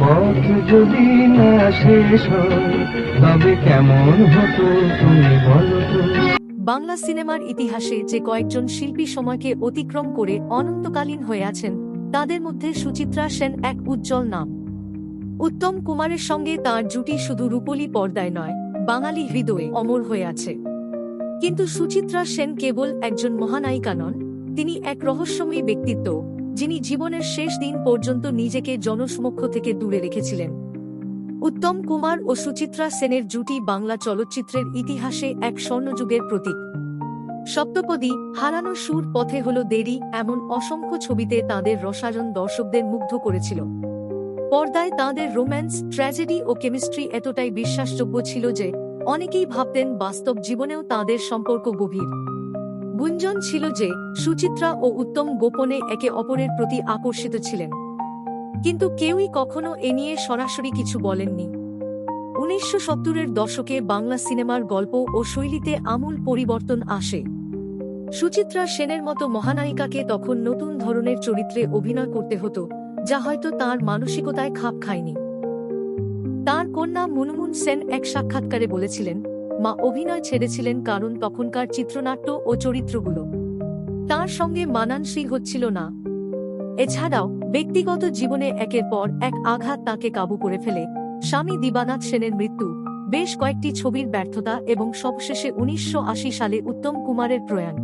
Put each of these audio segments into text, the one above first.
পথ যদি না শেষ তবে কেমন হতো তুমি বলো বাংলা সিনেমার ইতিহাসে যে কয়েকজন শিল্পী সময়কে অতিক্রম করে অনন্তকালীন হয়ে আছেন, তাদের মধ্যে সুচিত্রা সেন এক উজ্জ্বল নাম। উত্তম কুমারের সঙ্গে তার জুটি শুধু রূপলী পর্দায় নয়, বাঙালি হৃদয়ে অমর হয়ে আছে। কিন্তু সুচিত্রা সেন কেবল একজন মহানায়িকা নন, তিনি এক রহস্যময়ী ব্যক্তিত্ব যিনি জীবনের শেষ দিন পর্যন্ত নিজেকে জনসমক্ষ থেকে দূরে রেখেছিলেন। উত্তম কুমার ও সুচিত্রা সেনের জুটি বাংলা চলচ্চিত্রের ইতিহাসে এক স্বর্ণযুগের প্রতীক। সপ্তপদী, হারানো সুর পথে হলো দেরি, এমন অসংখ্য ছবিতে তাদের রসায়ন দর্শকদের মুগ্ধ করেছিল। পর্দায় তাঁদের রোম্যান্স, ট্র্যাজেডি ও কেমিস্ট্রি এতটাই বিশ্বাসযোগ্য ছিল যে, অনেকেই ভাবতেন বাস্তব জীবনেও তাদের সম্পর্ক গভীর। গুঞ্জন ছিল যে সুচিত্রা ও উত্তম গোপনে একে অপরের প্রতি আকর্ষিত ছিলেন। কিন্তু কেউই কখনো এ নিয়ে সরাসরি কিছু বলেননি। উনিশশো সত্তরের দশকে বাংলা সিনেমার গল্প ও শৈলীতে আমূল পরিবর্তন আসে। সুচিত্রা সেনের মতো মহানায়িকাকে তখন নতুন ধরনের চরিত্রে অভিনয় করতে হতো, যা হয়তো তার মানসিকতায় খাপ খায়নি। তার কন্যা মুনমুন সেন এক সাক্ষাৎকারে বলেছিলেন মা অভিনয় ছেড়েছিলেন কারণ তখনকার চিত্রনাট্য ও চরিত্রগুলো। তার সঙ্গে মানানসই হচ্ছিল না। এছাড়াও, ব্যক্তিগত জীবনে একের পর এক আঘাত তাকে কাবু করে ফেলে। স্বামী দিবানাথ সেনের মৃত্যু, বেশ কয়েকটি ছবির ব্যর্থতা এবং সবশেষে উনিশশো আশি সালে উত্তম কুমারের প্রয়াণ।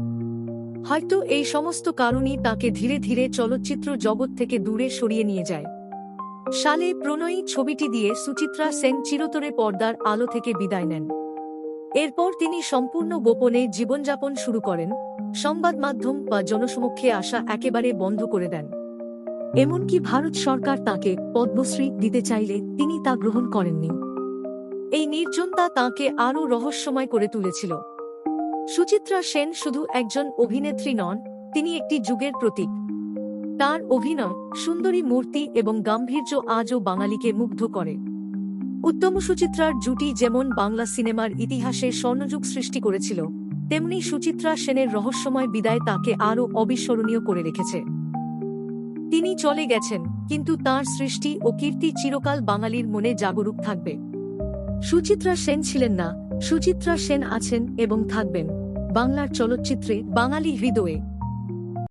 হয়তো এই সমস্ত কারণই তাকে ধীরে ধীরে চলচ্চিত্র জগৎ থেকে দূরে সরিয়ে নিয়ে যায়। সালে প্রণয়ী ছবিটি দিয়ে সুচিত্রা সেন চিরতরে পর্দার আলো থেকে বিদায় নেন। এরপর তিনি সম্পূর্ণ গোপনে জীবনযাপন শুরু করেন, সংবাদ মাধ্যম বা জনসমক্ষে আসা একেবারে বন্ধ করে দেন। এমনকি ভারত সরকার তাকে পদ্মশ্রী দিতে চাইলে তিনি তা গ্রহণ করেননি। এই নির্জনতা তাকে আরও রহস্যময় করে তুলেছিল। সুচিত্রা সেন শুধু একজন অভিনেত্রী নন, তিনি একটি যুগের প্রতীক। তার অভিনয় সুন্দরী মূর্তি এবং গাম্ভীর্য আজও বাঙালিকে মুগ্ধ করে। উত্তম সুচিত্রার জুটি যেমন বাংলা সিনেমার ইতিহাসে স্বর্ণযুগ সৃষ্টি করেছিল, তেমনি সুচিত্রা সেনের রহস্যময় বিদায় তাকে আরও অবিস্মরণীয় করে রেখেছে। তিনি চলে গেছেন, কিন্তু তার সৃষ্টি ও কীর্তি চিরকাল বাঙালির মনে জাগরুক থাকবে। সুচিত্রা সেন ছিলেন না, সুচিত্রা সেন আছেন এবং থাকবেন। বাংলার চলচ্চিত্রে বাঙালি হৃদয়ে।